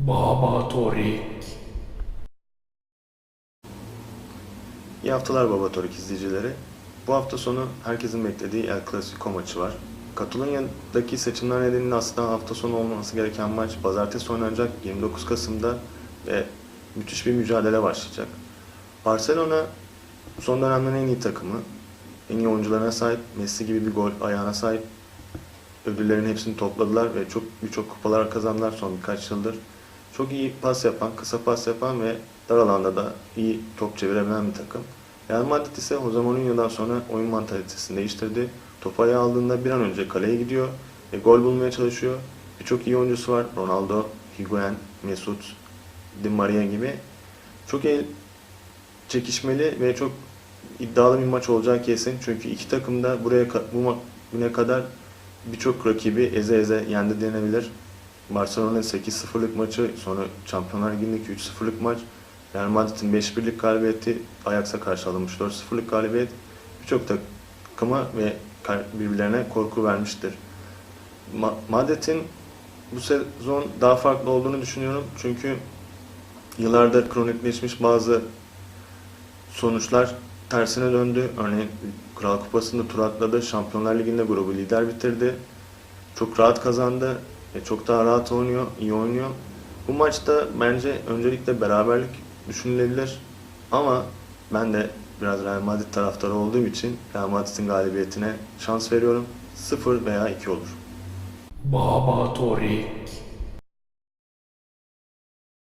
Baba Torik. İyi haftalar Baba Torik izleyicileri. Bu hafta sonu herkesin beklediği El Clasico maçı var. Katalonya'daki seçimler nedeniyle aslında hafta sonu olmaması gereken maç pazartesi oynanacak 29 Kasım'da ve müthiş bir mücadele başlayacak. Barcelona son dönemlerin en iyi takımı. En iyi oyuncularına sahip, Messi gibi bir gol ayağına sahip. Ödüllerin hepsini topladılar ve çok birçok kupalar kazandılar son birkaç yıldır. Çok iyi pas yapan, kısa pas yapan ve dar alanda da iyi top çevirebilen bir takım. Real Madrid ise Jose Mourinho'dan sonra oyun mantalitesini değiştirdi. Topu ayağa aldığında bir an önce kaleye gidiyor ve gol bulmaya çalışıyor. Birçok iyi oyuncusu var. Ronaldo, Higuain, Mesut, Di Maria gibi. Çok iyi çekişmeli ve çok iddialı bir maç olacağı kesin. Çünkü iki takım da buraya bu güne kadar birçok rakibi eze eze yendi denebilir. Barcelona'nın 8-0'lık maçı, sonra Şampiyonlar Ligi'ndeki 3-0'lık maç, Real Madrid'in 5-1'lik galibiyeti, Ajax'a karşı alınmış 4-0'lık galibiyet birçok takıma ve birbirlerine korku vermiştir. Ma- Madrid'in bu sezon daha farklı olduğunu düşünüyorum. Çünkü yıllardır kronikleşmiş bazı sonuçlar tersine döndü. Örneğin Kral Kupası'nda tur atladı. Şampiyonlar Ligi'nde grubu lider bitirdi. Çok rahat kazandı. Ve çok daha rahat oynuyor, iyi oynuyor. Bu maçta bence öncelikle beraberlik düşünülebilir. Ama ben de biraz Real Madrid taraftarı olduğum için Real Madrid'in galibiyetine şans veriyorum. 0 veya 2 olur. Baba Torik.